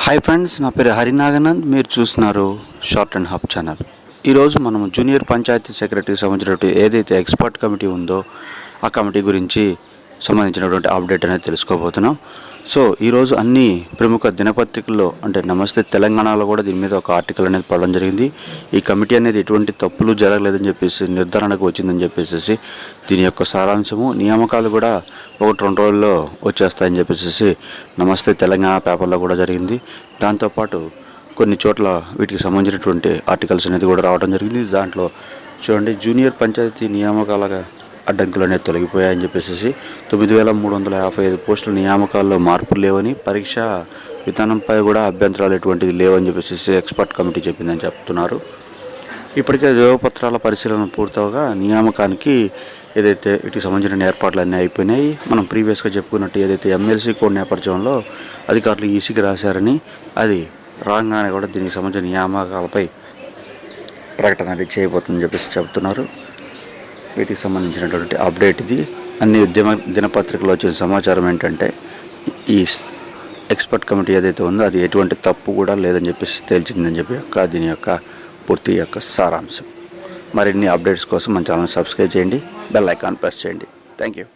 Hi friends నా పేరు హరినాగనంద్. మీరు చూస్తున్నారు షార్ట్ అండ్ హబ్ ఛానల్ ఈరోజు మనం జూనియర్ పంచాయతీ సెక్రటరీకి సంబంధించినటువంటి ఏదైతే ఎక్స్పర్ట్ కమిటీ ఉందో ఆ కమిటీ గురించి సంబంధించినటువంటి అప్డేట్ అనేది తెలుసుకోబోతున్నాం. సో ఈరోజు అన్ని ప్రముఖ దినపత్రికల్లో అంటే నమస్తే తెలంగాణలో కూడా దీని మీద ఒక ఆర్టికల్ అనేది పడడం జరిగింది. ఈ కమిటీ అనేది ఎటువంటి తప్పులు జరగలేదని చెప్పేసి నిర్ధారణకు వచ్చిందని చెప్పేసి దీని యొక్క సారాంశము నియామకాలు కూడా ఒకటి రెండు రోజుల్లో వచ్చేస్తాయని చెప్పేసి నమస్తే తెలంగాణ పేపర్లో కూడా జరిగింది. దాంతోపాటు కొన్ని చోట్ల వీటికి సంబంధించినటువంటి ఆర్టికల్స్ అనేది కూడా రావడం జరిగింది. దాంట్లో చూడండి జూనియర్ పంచాయతీ నియామకాలుగా అడ్డంకులు అనేది తొలగిపోయాయని చెప్పేసి తొమ్మిది వేల మూడు వందల యాభై ఐదు పోస్టుల నియామకాల్లో మార్పులు లేవని పరీక్ష విధానంపై కూడా అభ్యంతరాలు ఎటువంటిది లేవని చెప్పేసి ఎక్స్పర్ట్ కమిటీ చెప్పిందని చెప్తున్నారు. ఇప్పటికే ధ్రువపత్రాల పరిశీలన పూర్తవగా నియామకానికి ఏదైతే వీటికి సంబంధించిన ఏర్పాట్లు అన్నీ అయిపోయినాయి. మనం ప్రీవియస్గా చెప్పుకున్నట్టు ఏదైతే ఎమ్మెల్సీ కోడ్ నేపథ్యంలో అధికారులు ఈసీకి రాశారని అది రాగానే కూడా దీనికి సంబంధించిన నియామకాలపై ప్రకటన అది చేయబోతుందని చెప్పేసి చెబుతున్నారు వీటికి సంబంధించినటువంటి అప్డేట్ ఇది. అన్ని ఉద్యమ దినపత్రికలో వచ్చిన సమాచారం ఏంటంటే ఈ ఎక్స్పర్ట్ కమిటీ ఏదైతే ఉందో అది ఎటువంటి తప్పు కూడా లేదని చెప్పేసి తేల్చిందని చెప్పి యొక్క దీని యొక్క పూర్తి యొక్క సారాంశం. మరిన్ని అప్డేట్స్ కోసం మన ఛానల్ సబ్స్క్రైబ్ చేయండి. బెల్ ఐకాన్ ప్రెస్ చేయండి. Thank you.